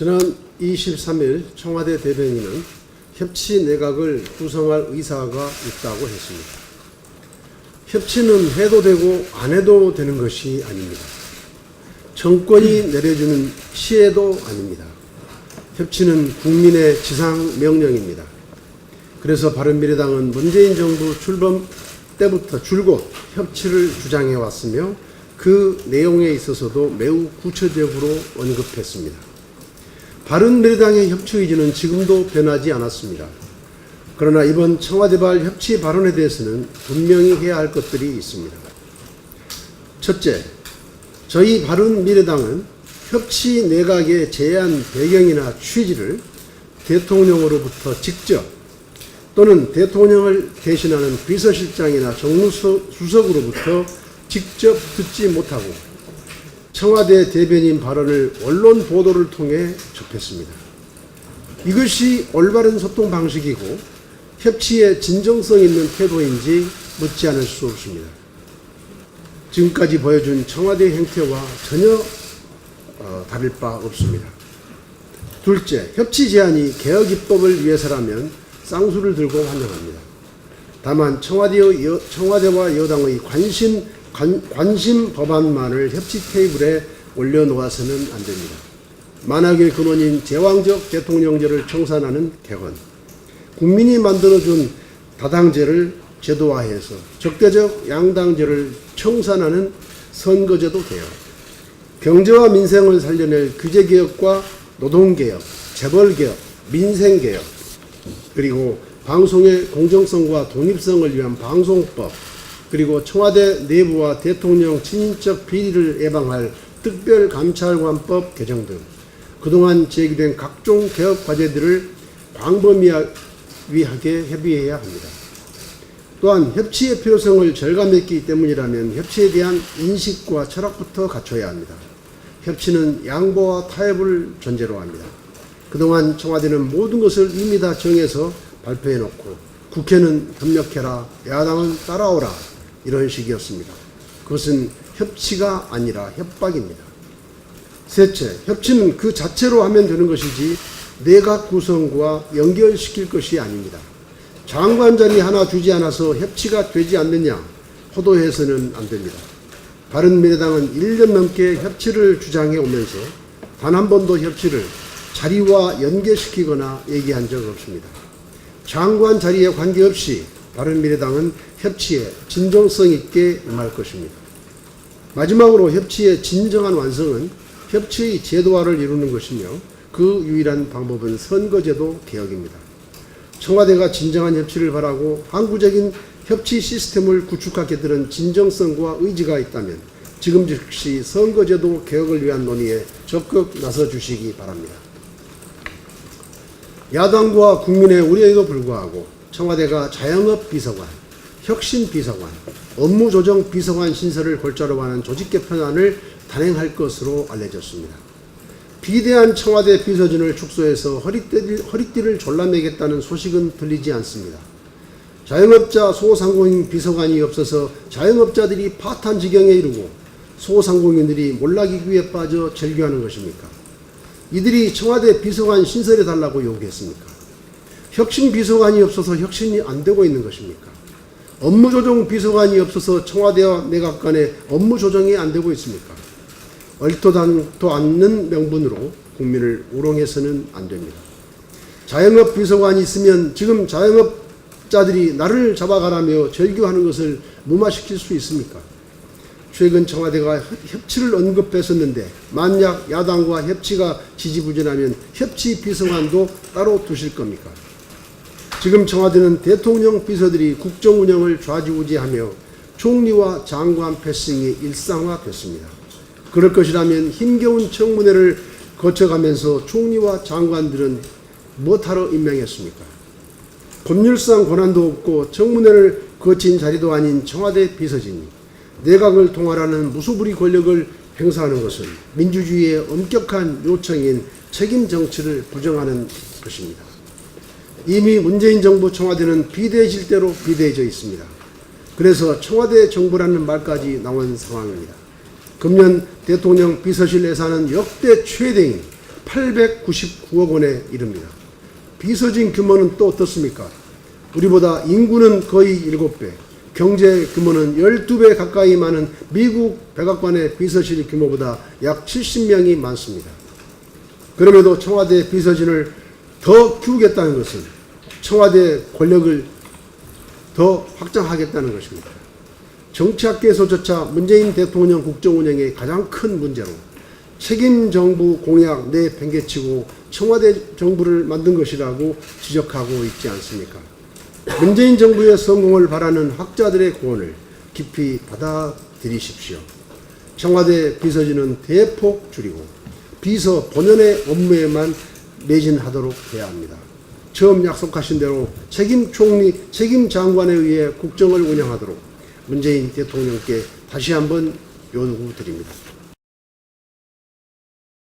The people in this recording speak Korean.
지난 23일 청와대 대변인은 협치 내각을 구성할 의사가 있다고 했습니다. 협치는 해도 되고 안 해도 되는 것이 아닙니다. 정권이 내려주는 시혜도 아닙니다. 협치는 국민의 지상 명령입니다. 그래서 바른미래당은 문재인 정부 출범 때부터 줄곧 협치를 주장해 왔으며 그 내용에 있어서도 매우 구체적으로 언급했습니다. 바른미래당의 협치 의지는 지금도 변하지 않았습니다. 그러나 이번 청와대발 협치 발언에 대해서는 분명히 해야 할 것들이 있습니다. 첫째, 저희 바른미래당은 협치 내각의 제안 배경이나 취지를 대통령으로부터 직접 또는 대통령을 대신하는 비서실장이나 정무수석으로부터 직접 듣지 못하고 청와대 대변인 발언을 언론 보도를 통해 접했습니다. 이것이 올바른 소통 방식이고 협치에 진정성 있는 태도인지 묻지 않을 수 없습니다. 지금까지 보여준 청와대 행태와 전혀 어, 다를 바 없습니다. 둘째, 협치 제안이 개혁 입법을 위해서라면 쌍수를 들고 환영합니다. 다만 청와대와 여당의 관심 관, 관심 법안만을 협치 테이블에 올려놓아서는 안 됩니다. 만악의 근원인 제왕적 대통령제를 청산하는 개헌, 국민이 만들어준 다당제를 제도화해서 적대적 양당제를 청산하는 선거제도 개혁, 경제와 민생을 살려낼 규제개혁과 노동개혁, 재벌개혁, 민생개혁, 그리고 방송의 공정성과 독립성을 위한 방송법, 그리고 청와대 내부와 대통령 친인척 비리를 예방할 특별감찰관법 개정 등 그동안 제기된 각종 개혁 과제들을 광범위하게 협의해야 합니다. 또한 협치의 필요성을 절감했기 때문이라면 협치에 대한 인식과 철학부터 갖춰야 합니다. 협치는 양보와 타협을 전제로 합니다. 그동안 청와대는 모든 것을 이미 다 정해서 발표해 놓고 국회는 협력해라, 야당은 따라오라 이런 식이었습니다. 그것은 협치가 아니라 협박입니다. 셋째, 협치는 그 자체로 하면 되는 것이지 내각 구성과 연결시킬 것이 아닙니다. 장관 자리 하나 주지 않아서 협치가 되지 않느냐 호도해서는 안 됩니다. 바른미래당은 1년 넘게 협치를 주장해 오면서 단 한 번도 협치를 자리와 연계시키거나 얘기한 적 없습니다. 장관 자리에 관계없이 바른미래당은 협치에 진정성 있게 임할 것입니다. 마지막으로 협치의 진정한 완성은 협치의 제도화를 이루는 것이며 그 유일한 방법은 선거제도 개혁입니다. 청와대가 진정한 협치를 바라고 항구적인 협치 시스템을 구축하게 되는 진정성과 의지가 있다면 지금 즉시 선거제도 개혁을 위한 논의에 적극 나서 주시기 바랍니다. 야당과 국민의 우려에도 불구하고 청와대가 자영업 비서관, 혁신 비서관, 업무조정 비서관 신설을 골자로 하는 조직 개편안을 단행할 것으로 알려졌습니다. 비대한 청와대 비서진을 축소해서 허리띠를, 허리띠를 졸라매겠다는 소식은 들리지 않습니다. 자영업자 소상공인 비서관이 없어서 자영업자들이 파탄 지경에 이르고 소상공인들이 몰락위기에 빠져 절규하는 것입니까? 이들이 청와대 비서관 신설해 달라고 요구했습니까? 혁신 비서관이 없어서 혁신이 안 되고 있는 것입니까? 업무 조정 비서관이 없어서 청와대와 내각 간의 업무 조정이 안 되고 있습니까? 얼토당토 않는 명분으로 국민을 우롱해서는 안 됩니다. 자영업 비서관이 있으면 지금 자영업자들이 나를 잡아가라며 절규하는 것을 무마시킬 수 있습니까? 최근 청와대가 협치를 언급했었는데 만약 야당과 협치가 지지부진하면 협치 비서관도 따로 두실 겁니까? 지금 청와대는 대통령 비서들이 국정 운영을 좌지우지하며 총리와 장관 패싱이 일상화됐습니다. 그럴 것이라면 힘겨운 청문회를 거쳐가면서 총리와 장관들은 무엇하러 임명했습니까? 법률상 권한도 없고 청문회를 거친 자리도 아닌 청와대 비서진이 내각을 통할하는 무소불위 권력을 행사하는 것은 민주주의의 엄격한 요청인 책임 정치를 부정하는 것입니다. 이미 문재인 정부 청와대는 비대해질 대로 비대해져 있습니다. 그래서 청와대 정부라는 말까지 나온 상황입니다. 금년 대통령 비서실 예산은 역대 최대인 899억 원에 이릅니다. 비서진 규모는 또 어떻습니까? 우리보다 인구는 거의 7배, 경제 규모는 12배 가까이 많은 미국 백악관의 비서실 규모보다 약 70명이 많습니다. 그럼에도 청와대 비서진을 더 키우겠다는 것은 청와대 권력을 더 확장하겠다는 것입니다. 정치학계에서조차 문재인 대통령 국정 운영의 가장 큰 문제로 책임 정부 공약 내 팽개치고 청와대 정부를 만든 것이라고 지적하고 있지 않습니까? 문재인 정부의 성공을 바라는 학자들의 고언을 깊이 받아들이십시오. 청와대 비서진은 대폭 줄이고 비서 본연의 업무에만 매진하도록 해야 합니다. 처음 약속하신 대로 책임 총리, 책임 장관에 의해 국정을 운영하도록 문재인 대통령께 다시 한번 요구드립니다.